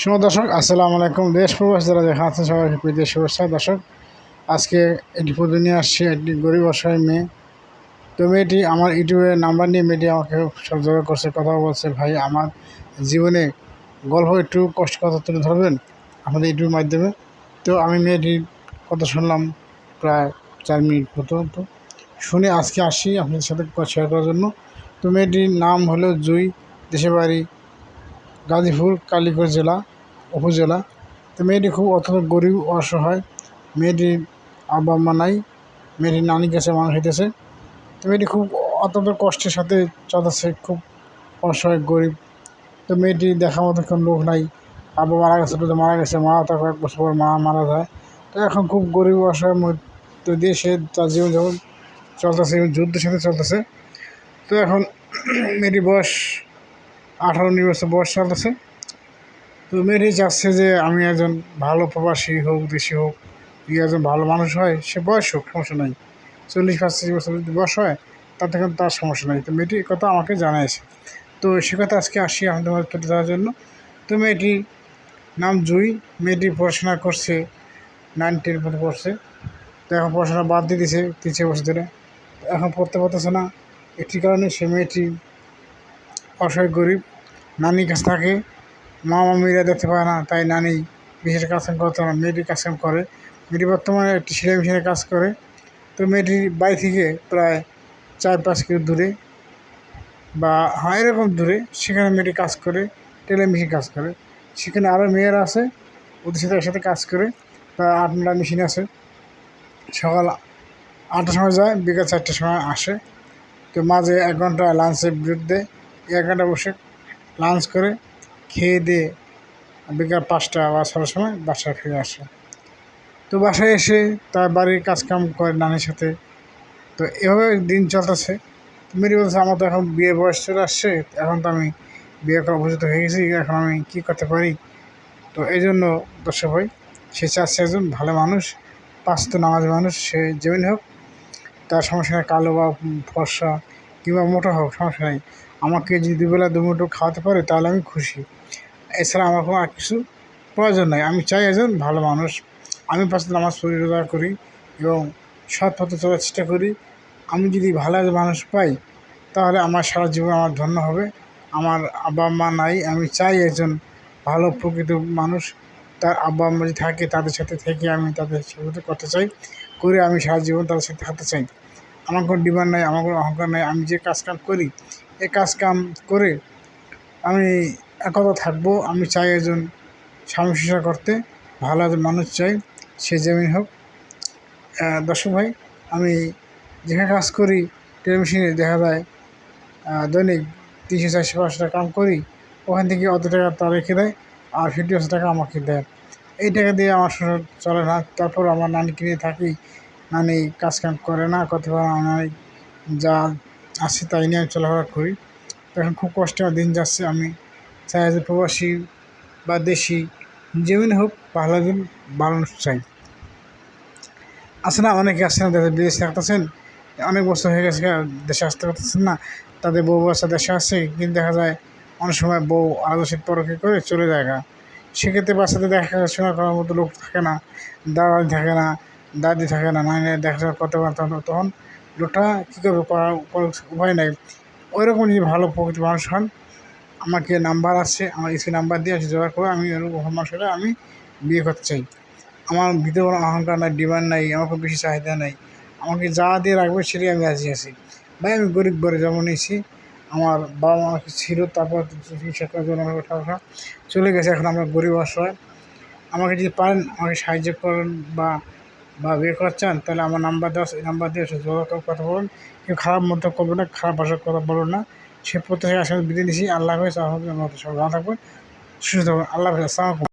শুভ দর্শক, আসসালামু আলাইকুম। দেশ প্রবাস যারা দেখা আছেন সবাইকে প্রীতি শুভেচ্ছা দর্শক, আজকে একটি পদে নিয়ে আসছি একটি গরিব অসহায় মেয়ে। তো মেয়েটি আমার ইউটিউবের নাম্বার নিয়ে মেয়েটি আমাকে সব যোগাযোগ করছে, কথা বলছে, ভাই, আমার জীবনে গল্প একটু কষ্ট কথা তুলে ধরবেন আমাদের ইউটিউবের মাধ্যমে? তো আমি মেয়েটির কথা শুনলাম প্রায় চার মিনিট মতো। তো শুনে আজকে আসি আপনাদের সাথে শেয়ার করার জন্য। তো মেয়েটির নাম হলো জুই, দেশের বাড়ি গাজীপুর কালীগঞ্জ জেলা, উপজেলা। তো মেয়েটি খুব অত্যন্ত গরিব, অসহায়। মেয়েটির আব্বা মা নাই। মেয়েটির নানির কাছে মানুষ হইতেছে। তো মেয়েটি খুব অত্যন্ত কষ্টের সাথে চলতেছে, খুব অসহায়, গরিব। তো মেয়েটি দেখার মতো কোনো লোক নাই। আব্বা মারা গেছে তো মারা গেছে, মা তার কয়েক বছর পর মা মারা যায়। তো এখন খুব গরিব, অসহায় মধ্যে দিয়ে সে তার জীবন যখন চলতেছে যুদ্ধের সাথে চলতেছে। তো এখন মেয়েটির বয়স আঠারো বছর বয়স চলতেছে তো মেয়েটি চাচ্ছে যে আমি একজন ভালো প্রবাসী হোক, দেশি হোক, যদি একজন ভালো মানুষ হয়, সে বয়স হোক, সমস্যা নাই। চল্লিশ পঁচাশি বছর যদি বয়স হয়, তাতে কিন্তু তার সমস্যা নাই। তো মেয়েটি কথা আমাকে জানাইছে। তো সে কথা আজকে আসি আমাদের মাঝে তুলে দেওয়ার জন্য। তো মেয়েটির নাম জুই। মেয়েটি পড়াশোনা করছে নাইন টেন পর্যন্ত পড়ছে। তো এখন পড়াশোনা বাদ দিয়ে দিয়েছে তিন চার বছর ধরে। এখন পড়তে পারতেছে না। একটি কারণে সে মেয়েটি অসহায় গরিব, নানির কাছে থাকে। মা মামিরা দেখতে পায় না, তাই নানি বিশেষ কাজ কাম করতে না, মেয়েটি কাজকাম করে। মেয়েটি বর্তমানে একটি সেলাই মেশিনে কাজ করে। তো মেয়েটির বাড়ি থেকে প্রায় চার পাঁচ কিলো দূরে বা হ্যাঁ এরকম দূরে সেখানে মেয়েটি কাজ করে, টেলার মেশিন কাজ করে। সেখানে আরও মেয়েরা আছে, ওদের সাথে একসাথে কাজ করে। প্রায় আট নটা মেশিন আছে। সকাল আটটার সময় যায়, বিকাল চারটার সময় আসে। তো মাঝে এক ঘণ্টা লাঞ্চের বিরুদ্ধে ঘণ্টা বসে লাঞ্চ করে খেয়ে দিয়ে বিকাল পাঁচটা বা ছটার সময় বাসায় ফিরে আসে। তো বাসায় এসে তার বাড়ির কাজকাম করে নানির সাথে। তো এভাবে দিন চলতেছে। মেরি বলছে, আমার তো এখন বিয়ে বয়স চলে আসছে, এখন তো আমি বিয়ে করা উপযুক্ত হয়ে গেছি, এখন আমি কী করতে পারি? তো এই জন্য দর্শক ভাই, সে চাচ্ছে একজন ভালো মানুষ পাঁচ তো নামাজ মানুষ, সে যেমনি হোক, তার সমস্যা কালো বা ফর্সা কিংবা মোটা হোক, সমস্যা নেই। আমাকে যদি দুবেলা দুমুঠো খাওয়াতে পারে, তাহলে আমি খুশি। এছাড়া আমার কোনো আর কিছু প্রয়োজন নাই। আমি চাই একজন ভালো মানুষ। আমি পাশে নামাজ পড়ি রোজা করি এবং সৎ পথে চলার চেষ্টা করি। আমি যদি ভালো একজন মানুষ পাই, তাহলে আমার সারা জীবন আমার ধন্য হবে। আমার আব্বা মা নাই। আমি চাই একজন ভালো প্রকৃত মানুষ। তার আব্বা আম্মা যদি থাকে, তাদের সাথে থেকে আমি তাদের সাথে করতে চাই। করে আমি সারা জীবন তাদের সাথে থাকতে চাই। আমার কোনো ডিমান্ড নাই, আমার কোনো অহংকার নাই, আমি যে কাজ কাম করি, এই কাজ কাম করে আমি একতা থাকব, আমি চাই একজন স্বামী করতে, ভালো একজন মানুষ চাই, সে যেমন হোক। দর্শক ভাই, আমি যেখানে কাজ করি টেলিভিশনে দেখা যায় দৈনিক তিনশো, চারশো, পাঁচশো টাকা কাম করি, ওখান থেকে অত টাকা তা রেখে দেয়, আর ফিফটি পার্সেন্ট টাকা আমাকে দেয়। এই টাকা দিয়ে আমার সংসার চলে না, তারপর আমার নানিকে কিনে থাকি নানি কাজ কাম করে না কত নানি যা আসে তাই নিয়ে আমি চলাফেরা করি। এখন খুব কষ্টে আমার দিন যাচ্ছে, আমি চাই যে প্রবাসী বা দেশি যেমন হোক, ভালো দিন মানুষ চাই। আছে না, অনেকে আসছে না দেশে বিদেশে থাকতেছেন অনেক বছর হয়ে গেছে, দেশে আসতে পারতেছেন না, তাদের বউ বাচ্চা দেশে আসছে কিন্তু দেখা যায় অনেক সময় বউ আদর্শের পরকে করে চলে যায় সেক্ষেত্রে বাচ্চাদের দেখাশোনা করার মতো লোক থাকে না দাদা থাকে না দাদি থাকে না মানে দেখাশোনা করতে পারতাম তখন লোকটা কী করবে, করার উপায় নাই। ওই রকম যদি ভালো প্রকৃতির মানুষ হন। আমাকে নাম্বার আছে আমার স্ক্রিন নাম্বার দিয়ে আছে জোগাড় করে আমি ওরকম মানুষ হলে আমি বিয়ে করতে চাই। আমার ভিতরে কোনো অহংকার নাই, ডিমান্ড নাই, আমার খুব বেশি চাহিদা নাই। আমাকে যা দিয়ে রাখবে সেটাই আমি রাজি আছি। ভাই, আমি গরিব ঘরে জন্ম নিয়েছি। আমার বাবা মা ছিল, তারপর চিকিৎসা করার জন্য টাকা চলে গেছে, এখন আমরা গরিব অসহায়। আমাকে যদি পারেন, আমাকে সাহায্য করেন বা বা বিয়ে করার চান, তাহলে আমার নাম্বার দেওয়া এই নাম্বার দিয়ে যোগাযোগ কথা বলুন। কেউ খারাপ মন্তব্য করবে না, খারাপ ভাষার কথা বলুন না। সে প্রত্যেকে আসলে বিদায় নিছি আল্লাহ হাফেজ সব ভালো থাকবেন, সুস্থ থাকবেন। আল্লাহ হাফেজ আসসালামাইকুম